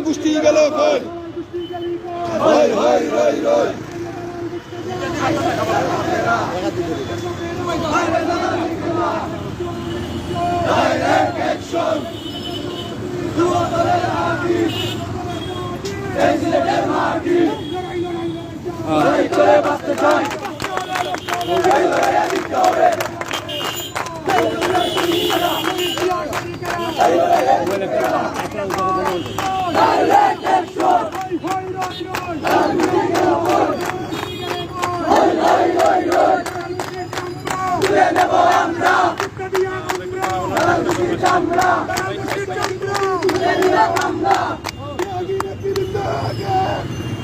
গোষ্ঠী গেল কই হয়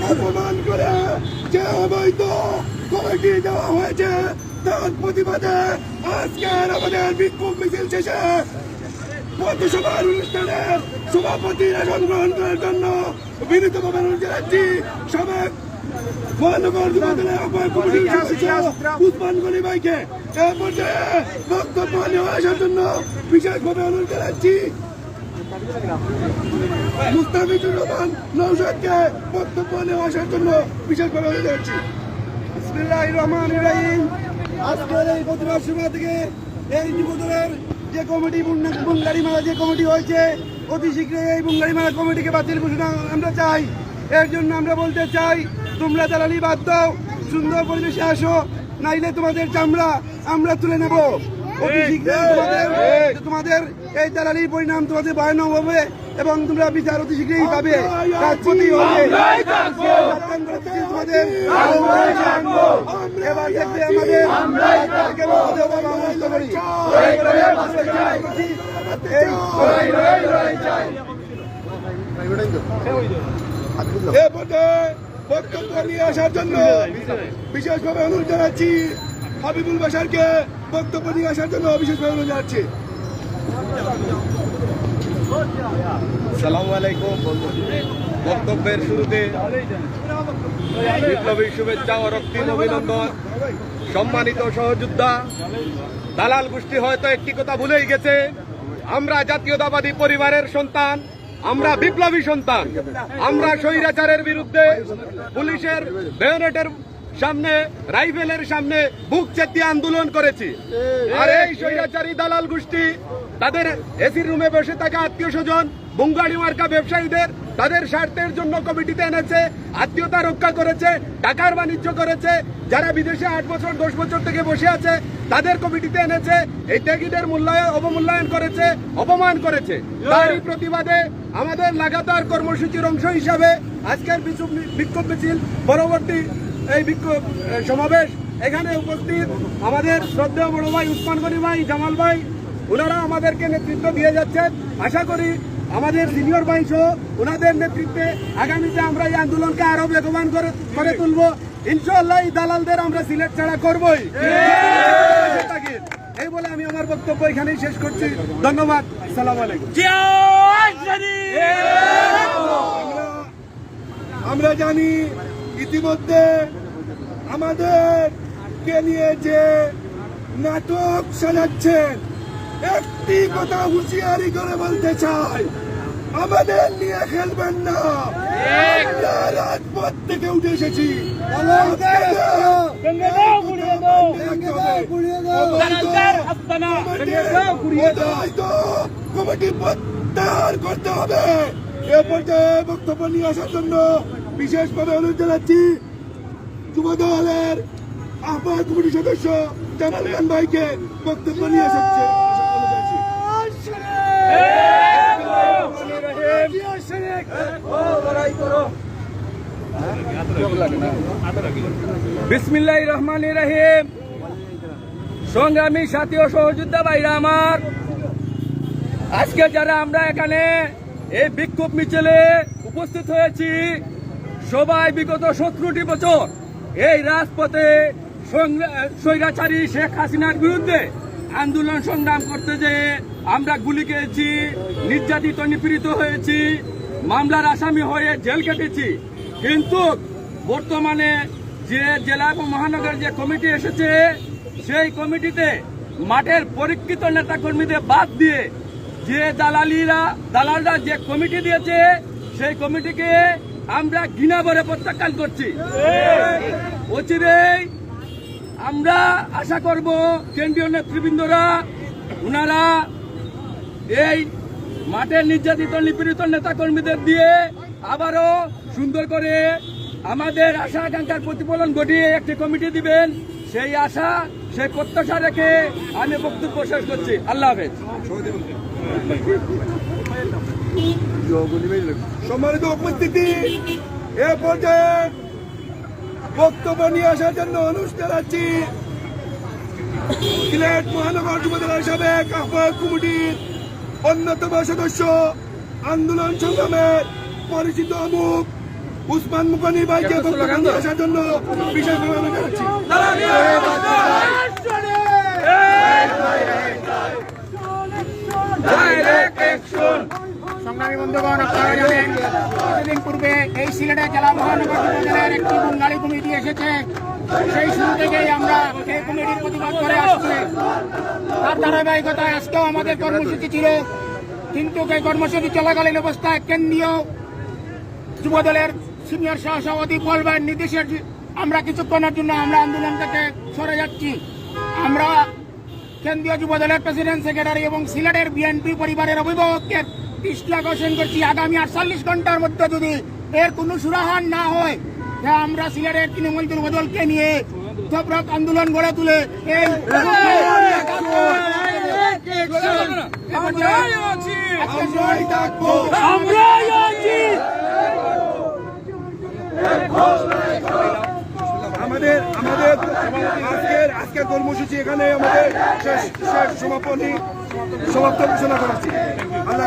অপমান করে যে অবৈধ কমিটি দেওয়া হয়েছে তার প্রতিবাদে আজকের আমাদের বিক্ষোভ মিছিল শেষে পথসভার অনুষ্ঠানের সভাপতির আসন গ্রহণ করার জন্য বিনীতভাবে অনুরোধ জানাচ্ছি। সাবেক মহানগর যুবদলের আহ্বায়ক কমিটির সদস্য উসমান গনি ভাইকে এ বক্তব্য নেওয়া আসার জন্য বিশেষভাবে অনুরোধ জানাচ্ছি। মুস্তাফিজুর রহমান নৌসাদকে বক্তব্য নেওয়া জন্য বিশেষভাবে অনুরোধ জানাচ্ছি। বিসমিল্লাহির রহমানির রহিম। আজকের এই প্রতিবাদ সভা থেকে এই যুবদলের যে কমিটি বুঙ্গারি মারা যে কমিটি হয়েছে অতি শীঘ্রই এই বুঙ্গারি মারা কমিটিকে বাতিল ঘোষণা আমরা চাই। এর জন্য আমরা বলতে চাই তোমরা দালালি বাদ দাও সুন্দর পরিবেশে আসো নাইলে তোমাদের চামড়া আমরা তুলে নেব। অতি শীঘ্রই তোমাদের তোমাদের এই দালালির পরিণাম তোমাদের ভয়ানক হবে এবং তোমরা বিচার অতি শীঘ্রই পাবে। রাজপতি হবে তোমাদের এবার দেখবে আমাদের রাজপথকে বলতে হবে আমরা অনুরোধ করি। এই এ পর্যায়ে বক্তব্য নিয়ে আসার জন্য বিশেষভাবে অনুরোধ জানাচ্ছি হাবিবুল বাসারকে বক্তব্য নিয়ে আসার জন্য বিশেষভাবে অনুরোধ জানাচ্ছি। সালামু আলাইকুম বক্তব্যের শুরুতে বিপ্লবী শুভেচ্ছা ও রক্তিম অভিনন্দন। সম্মানিত সহযোদ্ধা, দালাল গোষ্ঠী হয়তো একটি কথা ভুলেই গেছে। আমরা জাতীয়তাবাদী পরিবারের সন্তান আমরা বিপ্লবী সন্তান। আমরা স্বৈরাচারের বিরুদ্ধে পুলিশের বেয়নেটের সামনে, রাইফেলের সামনে বুক চেতিয়ে আন্দোলন করেছি। আর এই স্বৈরাচারী দালাল গোষ্ঠী তাদের এসির রুমে বসে থাকা আত্মীয় স্বজন বুঙ্গাড়ি মার্কা ব্যবসায়ীদের তাদের স্বার্থের জন্য কমিটিতে এনেছে, আত্মীয়তা রক্ষা করেছে, টাকার বাণিজ্য করেছে। যারা বিদেশে আট বছর, দশ বছর থেকে বসে আছে, তাদের কমিটিতে এনেছে। এই ত্যাগীদের মূল্যায়ন অবমূল্যায়ন করেছে, অপমান করেছে। তারই প্রতিবাদে আমাদের লাগাতার কর্মসূচির অংশ হিসাবে আজকের বিক্ষোভ মিছিল পরবর্তী এই বিক্ষোভ সমাবেশ এখানে উপস্থিত আমাদের শ্রদ্ধেয় বড় ভাই উসমান গনি ভাই, জামাল ভাই ওনারা আমাদেরকে নেতৃত্ব দিয়ে যাচ্ছেন। আশা করি আমাদের সিনিয়র ভাই সহ ওনাদের নেতৃত্বে আগামীতে আমরা এই আন্দোলনকে আরও বেগবান করে তুলব। ইনশাল্লাহ এই দালালদের আমরা সিলেট ছাড়া করবই। এই বলে আমি আমার বক্তব্য এখানেই শেষ করছি। ধন্যবাদ। সালাম আলাইকুম। আমরা আমরা জানি ইতিমধ্যে আমাদের কে নিয়ে যে নাটক সাজাচ্ছেন। একটি কথা হুঁশিয়ারি করে বলতে চাই, আমাদের নিয়ে খেলবেন না। রাজপথ থেকে উঠে এসেছি। কমিটি প্রত্যাহার হবে। বক্তব্য নিয়ে আহ্বায়ক কমিটির সদস্য জামাল খান ভাইকে বক্তব্য নিয়ে আসাচ্ছে বিসমিল্লাহ রহমান রহিম। সংগ্রামী সাথী ও সহযোদ্ধা ভাইরা আমার, আজকে যারা আমরা এখানে এই বিক্ষোভ মিছিলে উপস্থিত হয়েছি, সবাই বিগত সতেরোটি বছর এই রাজপথে স্বৈরাচারী শেখ হাসিনার বিরুদ্ধে আন্দোলন সংগ্রাম করতে যেয়ে আমরা গুলি খেয়েছি নির্যাতিত নিপীড়িত হয়েছি মামলার আসামি হয়ে জেল কেটেছি। কিন্তু বর্তমানে যে জেলা এবং মহানগর যে কমিটি এসেছে সেই কমিটিতে মাঠের পরীক্ষিত নেতা কর্মীদের বাদ দিয়ে যে দালালিরা দালালরা যে কমিটি দিয়েছে সেই কমিটিকে আমরা ঘৃণা ভরে প্রত্যাখ্যান করছি। অচিরেই আমরা আশা করব কেন্দ্রীয় নেতৃবৃন্দরা ওনারা এই মাঠের নির্যাতিত, নিপীড়িত নেতা কর্মীদের দিয়ে আবারও সুন্দর করে আমাদের আশা আকাঙ্ক্ষার প্রতিফলন ঘটিয়ে একটি কমিটি দিবেন। সেই আশা, সেই প্রত্যাশা রেখে আমি বক্তব্য শেষ করছি। আল্লাহ হাফেজ। সম্মানিত উপস্থিতি, এ পর্যায়ে বক্তব্য নিয়ে আসার জন্য অনুষ্ঠান জানাচ্ছি। সিলেট মহানগর যুবদলের সাবেক আহ্বায়ক কমিটির অন্যতম সদস্য আন্দোলন সংগ্রামের পরিচিত মুখ উসমান মুকানি ভাইকে বক্তব্য নিয়ে আসার জন্য বিশেষভাবে অনুরোধ জানাচ্ছি। সংগ্রামী বন্ধুগণ আপনারা জানেন কিছুদিন পূর্বে এই সিলেটে জেলা মহানগর যুবদলের একটি বঙ্গালী কমিটি এসেছে সেই শুরু থেকেই আমরা এই কমিটির প্রতিবাদ করে আসছি। তার ধারাবাহিকতায় আজকেও আমাদের কর্মসূচি ছিল, কিন্তু এই কর্মসূচি চলাকালীন অবস্থায় কেন্দ্রীয় যুবদলের সিনিয়র সহসভাপতি পল ভাইয়ের নির্দেশে আমরা কিছুক্ষণের জন্য আমরা আন্দোলন থেকে সরে যাচ্ছি। আমরা কেন্দ্রীয় যুবদলের প্রেসিডেন্ট, সেক্রেটারি এবং সিলেটের বিএনপি পরিবারের অভিভাবককে দৃষ্টি আকর্ষণ করছি। আগামী আটচল্লিশ ঘণ্টার মধ্যে যদি এর কোনো সুরাহান না হয় তা আমরা সিলেটের তৃণমূল যুবদলকে নিয়ে সবরক আন্দোলন গড়ে তুলে এই আমাদের আমাদের আজকের আজকের কর্মসূচি এখানে আমাদের শেষ শেষ সমাপনী, সমাপ্ত ঘোষণা করেছি আল্লাহ